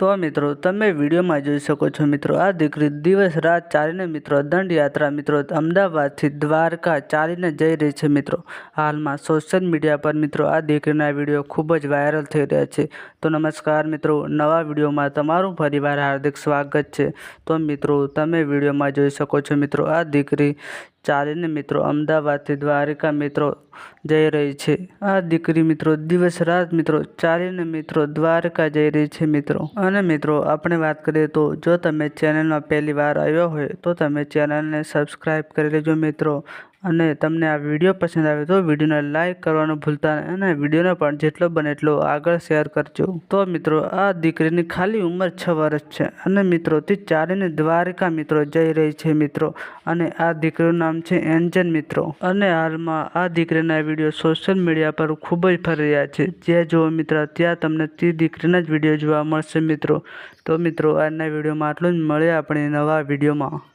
તો મિત્રો, તમે વિડીયોમાં જોઈ શકો છો મિત્રો, આ દીકરી દિવસ રાત ચાલીને મિત્રો, દંડયાત્રા મિત્રો, અમદાવાદથી દ્વારકા ચાલીને જઈ રહી છે મિત્રો. હાલમાં સોશિયલ મીડિયા પર મિત્રો, આ દીકરીના વીડિયો ખૂબ જ વાયરલ થઈ રહ્યા છે. તો નમસ્કાર મિત્રો, નવા વિડીયોમાં તમારું ફરીવાર હાર્દિક સ્વાગત છે. તો મિત્રો, તમે વિડીયોમાં જોઈ શકો છો મિત્રો, આ દીકરી ચાલીને મિત્રો, અમદાવાદથી દ્વારકા મિત્રો જઈ રહી છે. આ દીકરી મિત્રો, દિવસ રાત મિત્રો ચાલીને મિત્રો, દ્વારકા જઈ રહી છે મિત્રો. અને મિત્રો, આપણે વાત કરીએ તો જો તમે ચેનલમાં પહેલી વાર આવ્યો હોય તો તમે ચેનલને સબસ્ક્રાઈબ કરી લેજો મિત્રો. અને તમને આ વીડિયો પસંદ આવે તો વિડીયોને લાઈક કરવાનું ભૂલતા અને વિડીયોને પણ જેટલો બને એટલો આગળ શેર કરજો. તો મિત્રો, આ દીકરીની ખાલી ઉંમર છ વર્ષ છે અને મિત્રો, તે ચાલીને દ્વારકા મિત્રો જઈ રહી છે મિત્રો અને આ દીકરીનું નામ છે એન્જન મિત્રો અને હાલમાં આ દીકરીના વીડિયો સોશિયલ મીડિયા પર ખૂબ જ ફરી રહ્યા છે. જ્યાં જુઓ મિત્રો, ત્યાં તમને તે દીકરીના જ વીડિયો જોવા મળશે મિત્રો. તો મિત્રો, આજના વિડીયોમાં આટલું જ. મળે આપણે નવા વિડીયોમાં.